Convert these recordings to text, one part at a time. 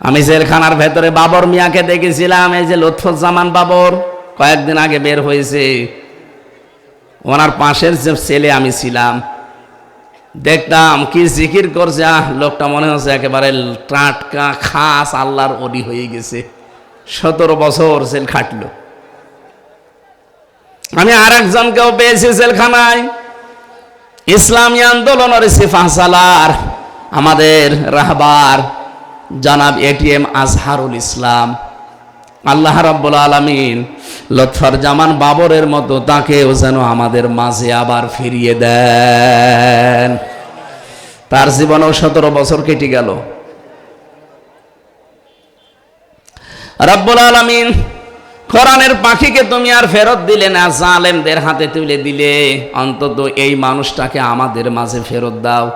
আমি জেলখানার ভেতরে বাবর মিয়াকে দেখেছিলাম, এই যে লুৎফুজ্জামান বাবর, কয়েকদিন আগে বের হয়েছে। ওনার পাশের যে ছেলে আমি ছিলাম, দেখতাম কি জিকির করছে, আহ, লোকটা মনে হচ্ছে একেবারে টাটকা, খাস, আল্লাহর অলি হয়ে গেছে। সতেরো বছর জেল খাটলো। আমি আর একজনকেও পেয়েছি জেলখানায়। ইসলামী আন্দোলনের সিফাহ সালার, আমাদের রাহবার জনাব এটিএম আজহারুল ইসলাম। আল্লাহ রাব্বুল আলামিন লৎফর জামান বাবরের মতো তাকেও যেন আমাদের মাঝে আবার ফিরিয়ে দেন। তার জীবনেও সতেরো বছর কেটে গেল। রব্বুল আলামিন, কোরআনের পাখিকে তুমি আর ফেরত দিলে না, জালেমদের হাতে তুলে দিলে। অন্তত এই মানুষটাকে আমাদের মাঝে ফেরত দাও।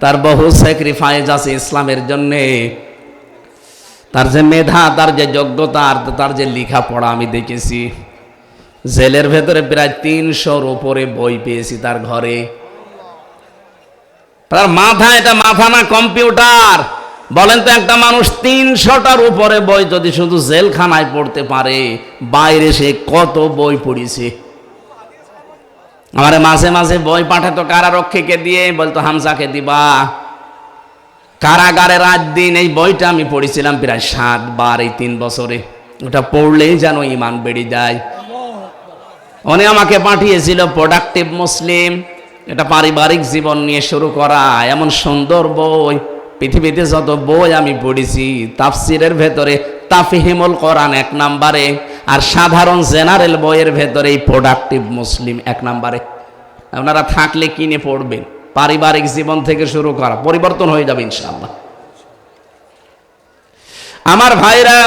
তার বহু স্যাক্রিফাইস আছে ইসলামের জন্যে। তার যে মেধা, তার যে যোগ্যতা, আর তার যে লেখাপড়া আমি দেখেছি। জেলের ভেতরে প্রায় তিনশোর উপরে বই পেয়েছি তার ঘরে। তার মাথা এটা মাথা না কম্পিউটার। বলেন তো একটা মানুষ তিনশোটার উপরে বই যদি শুধু জেলখানায় পড়তে পারে, বাইরে সে কত বই পড়িছে। আমার মাঝে মাঝে বই পাঠাতো কারারক্ষীকে দিয়ে বলতো, হামজাকে দিবা। কারাগারে রাত দিন এই বইটা আমি পড়েছিলাম প্রায় সাত বার এই তিন বছরে। ওটা পড়লেই যেন ইমান বেড়ে যায়। উনি আমাকে পাঠিয়েছিল প্রোডাক্টিভ মুসলিম এটা পারিবারিক জীবন নিয়ে শুরু করা। এমন সুন্দর বই, পৃথিবীতে যত বই আমি পড়েছি, তাফসিরের ভেতরে তাফিহিমুল কোরআন এক নাম্বারে। আর সাধারণ জেনারেল বইয়ের ভেতরে এই প্রোডাক্টিভ মুসলিম এক নাম্বারে। আপনারা থাকলে কিনে পড়বেন। পারিবারিক জীবন থেকে শুরু করা, পরিবর্তন হয়ে যাবে ইনশাআল্লাহ। আমার ভাইরা,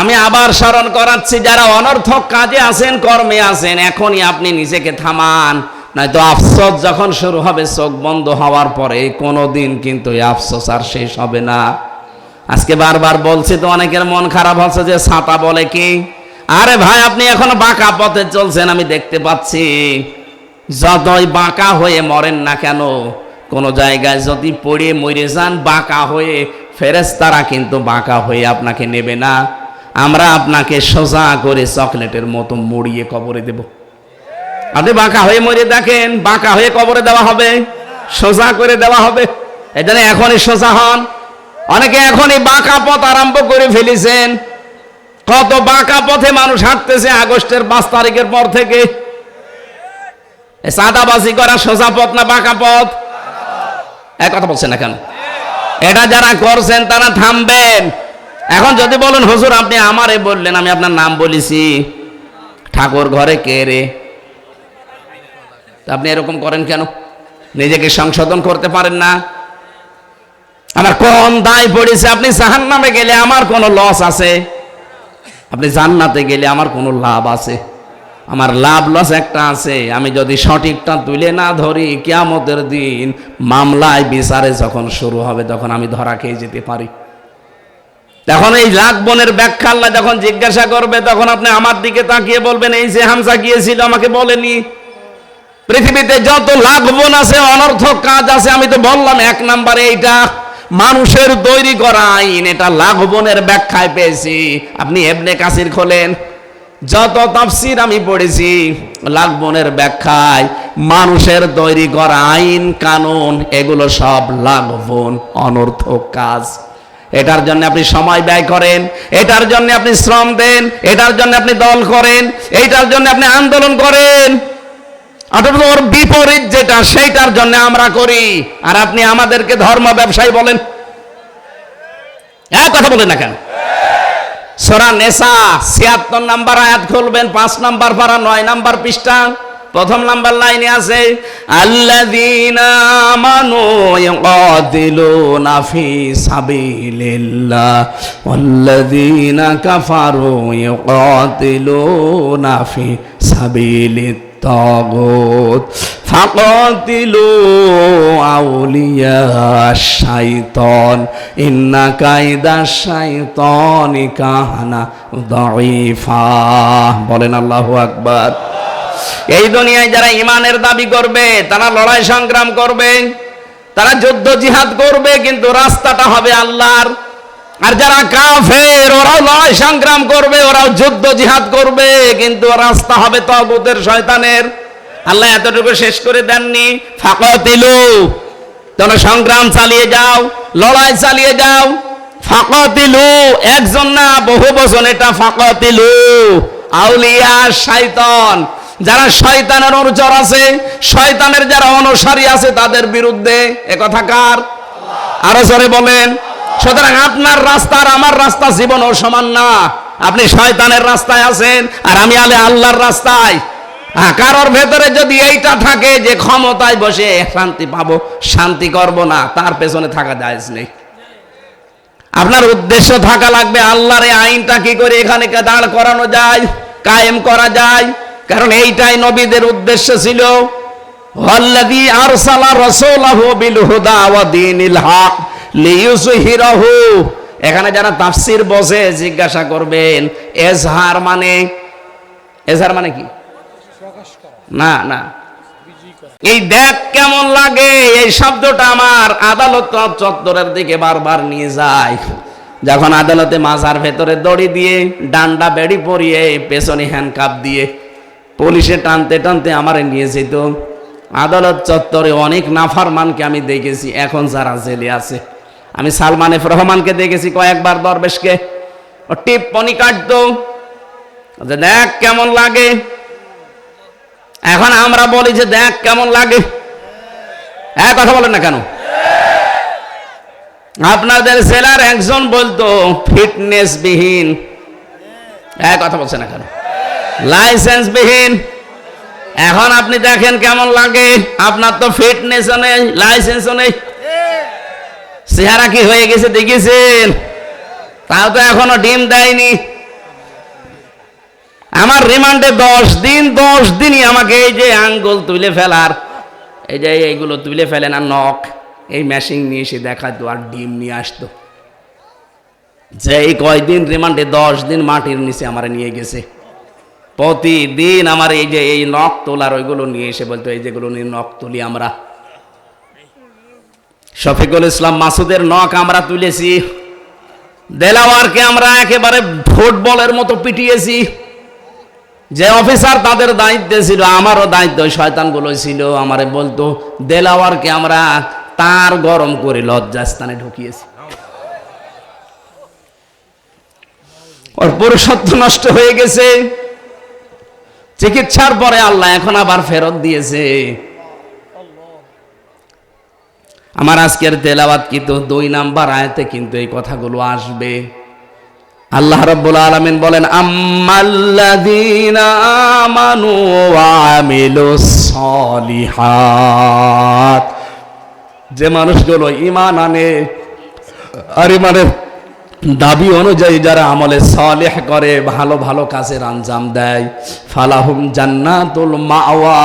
আমি আবার স্মরণ করাচ্ছি, যারা অনর্থক কাজে আছেন, কর্মে আছেন, এখনই আপনি নিজেকে থামান। নয়তো আফসোস যখন শুরু হবে, চোখ বন্ধ হওয়ার পরে কোনো দিন কিন্তু এই আফসোস আর শেষ হবে না। আজকে বারবার বলছি, তো অনেকের মন খারাপ হচ্ছে যে ছাতা বলে কি? আরে ভাই, আপনি এখন বাঁকা পথে চলছেন, আমি দেখতে পাচ্ছি। যতই বাঁকা হয়ে মরেন না কেন, কোনো জায়গায় যদি পড়ে মরে যান, বাঁকা হয়ে ফেরেস্তারা কিন্তু বাঁকা হয়ে আপনাকে নেবে না। আমরা আপনাকে সোজা করে চকলেটের মতো মুড়িয়ে কবরে দেব। আপনি বাঁকা হয়ে মরে দেখেন, বাঁকা হয়ে কবরে দেওয়া হবে, সোজা করে দেওয়া হবে। এটা এখনই সোজা হন। অনেকে এখনই বাঁকা পথ আরম্ভ করে ফেলেছেন। কত বাঁকা পথে মানুষ হাঁটতেছে আগস্টের পাঁচ তারিখের পর থেকে। সাদাবাজি করা সোজা পথ না বাঁকা পথ? এক কথা বলছেন না কেন? এটা যারা করছেন তারা থামবেন। এখন যদি বলেন, হুজুর, আপনি আমারে বললেন, আমি আপনার নাম বলেছি। ঠাকুর ঘরে কে রে? আপনি এরকম করেন কেন? নিজেকে সংশোধন করতে পারেন না। আমার কোন দায় পড়েছে, আপনি জাহান নামে গেলে আমার কোনো লস আছে? আপনি জান্নাতে গেলে আমার কোনো লাভ আছে? আমার লাভ লস একটা আছে। আমি যদি সঠিকটা তুলে না ধরি, কেয়ামতের দিন মামলায় বিচারে যখন শুরু হবে, তখন আমি ধরা খেয়ে যেতে পারি। তখন এই লাখ বোনের ব্যাখ্যা আল্লাহ যখন জিজ্ঞাসা করবে, তখন আপনি আমার দিকে তাকিয়ে বলবেন, এই যে হামসা গিয়েছিল, আমাকে বলেনি। পৃথিবীতে যত লাখ বোন আছে, অনর্থক কাজ আছে, আমি তো বললাম, এক নাম্বারে এইটা। মানুষের তৈরি করা আইন, এটা লাঘবনের ব্যাখ্যায় পেয়েছি। আপনি এবনে কাসির খোলেন, যত তাফসির আমি পড়েছি লাখবনের ব্যাখ্যায় মানুষের তৈরি করা আইন, কানুন, এগুলো সব লাঘবন অনর্থক কাজ। এটার জন্য আপনি সময় ব্যয় করেন, এটার জন্য আপনি শ্রম দেন, এটার জন্য আপনি দল করেন, এইটার জন্য আপনি আন্দোলন করেন। অথচ ওর বিপরীত যেটা, সেইটার জন্য আমরা করি। আর আপনি আমাদেরকে ধর্ম ব্যবসায়ী বলেন। এক কথা বলেন না কেন? সোরা নেশা ছিয়াত্তর নাম্বার আয়াত খুলবেন, পাঁচ নাম্বার পারা, নয় নাম্বার পৃষ্ঠা। প্রথম নাম্বার লাইনে আছে, আল্লাযীনা আমানু ইয়াকাতিলুনা ফি সাবিলিল্লাহ, ওয়াল্লাযীনা কাফারু ইয়াকাতিলুনা ফি সাবিলিত তাগুত ফাকাতিলু আউলিয়া শাইতান, ইন্না কায়দা শাইতানি কাহানা দাঈফা। বলেন আল্লাহু আকবার। এই দুনিয়ায় যারা ইমানের দাবি করবে, তারা লড়াই সংগ্রাম করবে, তারা যুদ্ধ জিহাদ করবে, কিন্তু রাস্তাটা হবে আল্লাহর আর যারা কাফের, ওরাও লড়াই সংগ্রাম করবে, ওরাও যুদ্ধ জিহাদ করবে, কিন্তু রাস্তা হবে তগুতের শয়তানের। আল্লাহ এতটুকু শেষ করে দেননি। ফাকতিলু তোমরা সংগ্রাম চালিয়ে যাও, লড়াই চালিয়ে যাও। ফাকতিলু, একজন না, বহু বছর এটা ফাকতিলু। আউলিয়া, শয়তান। যারা শয়তানের অনুচর আছে, শয়তানের যারা অনুসারী আছে, তাদের বিরুদ্ধে এ কথা কার? আরও জোরে বলেন। সুতরাং আপনার রাস্তা আর আমার রাস্তা জীবন ও সমান না। আপনি শয়তানের রাস্তায় আছেন আর আমি আলে আল্লাহর রাস্তায়। হ্যাঁ, কারোর ভেতরে যদি এইটা থাকে যে ক্ষমতায় বসে শান্তি পাবো শান্তি করব না তার পেছনে থাকা যায় নেই। আপনার উদ্দেশ্য থাকা লাগবে আল্লাহর এই আইনটা কি করে এখানে দাঁড় করানো যায় কায়েম করা যায়। কারণ এইটাই নবীদের উদ্দেশ্য ছিল। ওয়াল্লাযী আরসালা রাসূলাহু বিল হুদা ওয়া দীনিল হক। লিইয়ুযহিরাহু এখানে যারা তাফসীর বসে জিজ্ঞাসা করবেন, এজহার মানে? এজহার মানে কি? না না। এই দেখ কেমন লাগে, এই শব্দটা আমার আদালত চত্বরের দিকে বারবার নিয়ে যায়। যখন আদালতে মাজার ভেতরে দড়ি দিয়ে ডান্ডা বেড়ি পরিয়ে পেছনে হ্যান্ডকাপ দিয়ে পুলিশে টানতে টানতে আমারে নিয়ে যেত। আদালত চত্বরে অনেক নাফারমানকে আমি দেখেছি, এখন যারা জেলে আছে। আমি সালমান এফ রহমানকে দেখেছি কয়েকবার দরবেশকে। ও টিপ্পনি কাটতো যে দেখ কেমন লাগে। এখন আমরা বলি যে দেখ কেমন লাগে। হ্যাঁ কথা বলেন না কেন? আপনাদের জেলার একজন বলতো ফিটনেস বিহীন হ্যাঁ কথা বলছে না কেন? লাইসেন্স বিহীন এখন আপনি দেখেন কেমন লাগে। আপনার তো ফিটনেসও নেই, লাইসেন্সও নেই। চেহারা কি হয়ে গেছে দেখেছেন? তাও তো এখনও ডিম দেয়নি। আমার রিমান্ডে দশ দিন, দশ দিনই আমাকে এই যে আঙ্গুল তুলে ফেলার, এই যে এইগুলো তুলে ফেলে না নখ, এই মেশিন নিয়ে এসে দেখাতো আর ডিম নিয়ে আসতো। যে এই কয়দিন রিমান্ডে দশ দিন মাটির নিচে আমার নিয়ে গেছে। প্রতিদিন আমার এই যে এই নখ তোলার ওইগুলো নিয়ে এসে বলতো, এই যেগুলো নিয়ে নখ তুলি আমরা। শফিকুল ইসলাম মাসুদের নখ আমরা তুলেছি। দেলাওয়ারকে আমরা একেবারে ফুটবলের মতো পিটিয়েছি। যে অফিসার তাদের দায়িত্বে ছিল, আমারও দায়িত্ব, শয়তানগুলো ছিল, আমারে বলতো, দেলাওয়ারকে আমরা তার গরম করে লজ্জাস্থানে ঢুকিয়েছি। ওর পুরুষত্ব নষ্ট হয়ে গেছে। চিকিৎসার পরে আল্লাহ এখন আবার ফেরত দিয়েছে। আমার আজকের তেলাওয়াত কিন্তু দুই নাম্বার আয়াতে কিন্তু এই কথাগুলো আসবে। আল্লাহ রাব্বুল আলামিন বলেন, আম্মাল্লাযীনা যে মানুষগুলো ঈমান আনে, আর ইমানের দাবি অনুযায়ী যারা আমলে সালেহ করে, ভালো ভালো কাজের আঞ্জাম দেয়। ফালাহুম জান্নাতুল মাওয়া।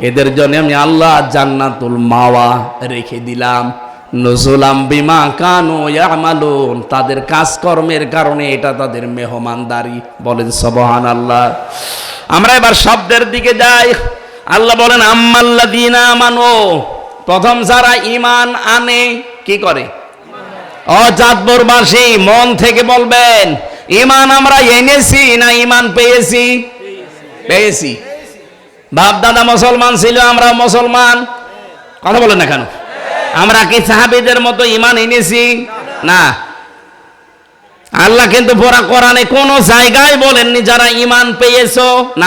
এদের জন্য আমি আল্লাহ জান্নাতুল মাওয়া রেখে দিলাম। নজুলাম বিমা কানু ইয়ামালুন, তাদের কাজকর্মের কারণে এটা তাদের মেহমানদারি বলেন সবহান আল্লাহ আমরা এবার শব্দের দিকে যাই। আল্লাহ বলেন, আম্মাল্লাযীনা আমানু, প্রথম যারা ইমান আনে, কি করে? অজাতপুরবাসী মন থেকে বলবেন ইমান আমরা এনেছি না ইমান পেয়েছি? পেয়েছি। বাপ দাদা মুসলমান ছিল, আমরা মুসলমান। কথা বলেন না কেন? আমরা কি সাহাবিদের মতো ইমান এনেছি? না। আল্লাহ কিন্তু পুরা কোরআনে কোন জায়গায় বলেননি যারা ইমান পেয়েছ। না।